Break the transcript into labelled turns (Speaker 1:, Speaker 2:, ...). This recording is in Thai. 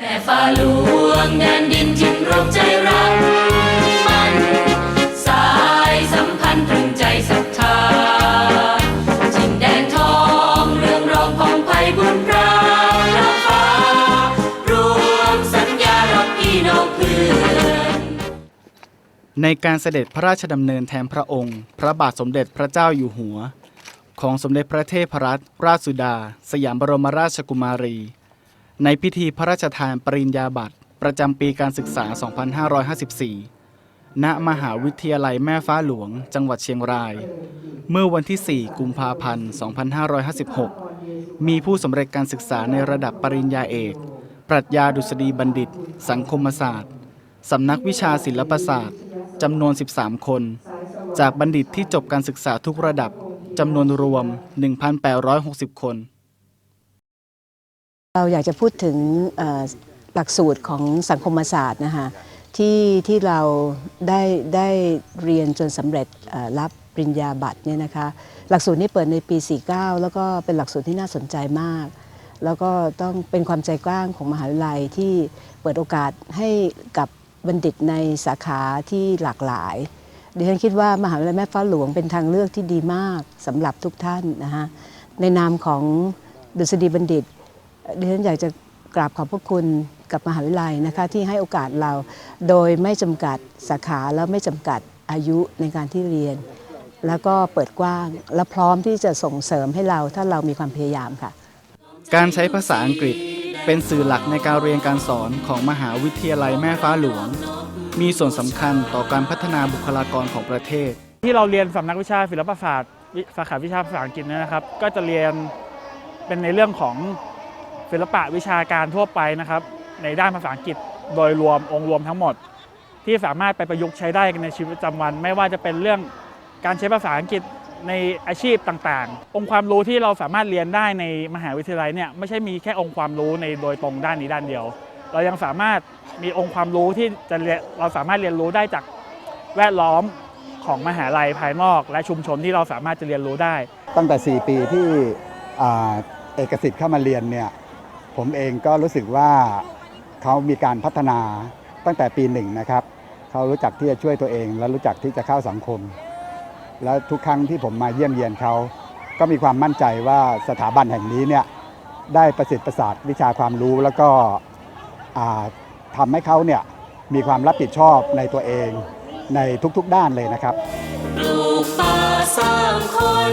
Speaker 1: แม่ฟ้าหลวงแดนดินจึงรวมใจรักมัน สายสัมพันธ์ตรึงใจศรัทธาจินแดนทองเรื่องรองของไพบุญพระพระฟ้ารวมสัญญารักพี่น้องเพื่อน
Speaker 2: ในการเสด็จพระราชดำเนินแทนพระองค์ พระบาทสมเด็จพระเจ้าอยู่หัว ของสมเด็จพระเทพรัตนราชสุดา สยามบรมราชกุมารี ในพิธีพระราชทานปริญญาบัตรประจำปีการศึกษา 2554 ณ มหาวิทยาลัยแม่ฟ้าหลวง จังหวัดเชียงราย เมื่อวันที่ 4 กุมภาพันธ์ 2556 มีผู้สำเร็จการศึกษาในระดับปริญญาเอก ปรัชญาดุษฎีบัณฑิต สังคมศาสตร์ สำนักวิชาศิลปศาสตร์จำนวน 13 คน จากบัณฑิตที่จบการศึกษาทุกระดับจำนวนรวม 1,860 คน
Speaker 3: เราอยากจะพูดถึงหลักสูตรของสังคมศาสตร์นะคะที่ที่เราได้ได้เรียนจนสำเร็จรับปริญญาบัตรเนี่ยนะคะหลักสูตรนี้เปิดในปี 49 แล้วก็เป็นหลักสูตรที่น่าสนใจมาก แล้วก็ต้องเป็นความใจกว้างของมหาวิทยาลัยที่เปิดโอกาสให้กับบัณฑิตในสาขาที่หลากหลายดิฉันคิดว่ามหาวิทยาลัยแม่ฟ้าหลวงเป็นทางเลือกที่ดีมากสำหรับทุกท่านนะคะในนามของดุษฎีบัณฑิต ดิฉันอยากจะกราบขอบพระคุณกับมหาวิทยาลัยนะคะที่ให้โอกาสเราโดยไม่จำกัดสาขาแล้วไม่จำกัดอายุในการที่เรียน แล้วก็เปิดกว้าง และพร้อมที่จะส่งเสริมให้เราถ้าเรามีความพยายามค่ะ
Speaker 2: การใช้ภาษาอังกฤษเป็นสื่อหลักในการเรียนการสอนของมหาวิทยาลัยแม่ฟ้าหลวง มีส่วนสำคัญต่อการพัฒนาบุคลากรของประเทศ
Speaker 4: ที่เราเรียนสำนักวิชาศิลปศาสตร์วิสาขาวิชาภาษาอังกฤษเนยนะครับ ก็จะเรียนเป็นในเรื่องของ ศิลปะวิชาการทั่วไปนะครับ ในด้านภาษาอังกฤษโดยรวมองค์รวมทั้งหมด ที่สามารถไปประยุกต์ใช้ได้ในชีวิตประจำวัน ไม่ว่าจะเป็นเรื่องการใช้ภาษาอังกฤษในอาชีพต่างๆ องค์ความรู้ที่เราสามารถเรียนได้ในมหาวิทยาลัยเนี่ยไม่ใช่มีแค่องค์ความรู้ในโดยตรงด้านนี้ด้านเดียว เรายังสามารถมีองค์ความรู้ที่จะเรียนเราสามารถเรียนรู้ได้จากแวดล้อมของมหาลัยภายนอก และชุมชนที่เราสามารถจะเรียนรู้ได้
Speaker 5: ตั้งแต่ 4 ปีที่เอกสิทธิ์เข้ามาเรียนเนี่ย ผมเองก็รู้สึกว่าเขามีการพัฒนาตั้งแต่ปีหนึ่งนะครับ เขารู้จักที่จะช่วยตัวเอง และรู้จักที่จะเข้าสังคม แล้วทุกครั้งที่ผมมาเยี่ยมเยียนเขา ก็มีความมั่นใจว่าสถาบันแห่งนี้เนี่ยได้ประสิทธิ์ประสาทวิชาความรู้แล้วก็อ่าทำให้เขาเนี่ยมีความรับผิดชอบในตัวเองในทุกๆด้านเลยนะครับ
Speaker 1: ปลูกป่าสร้างคน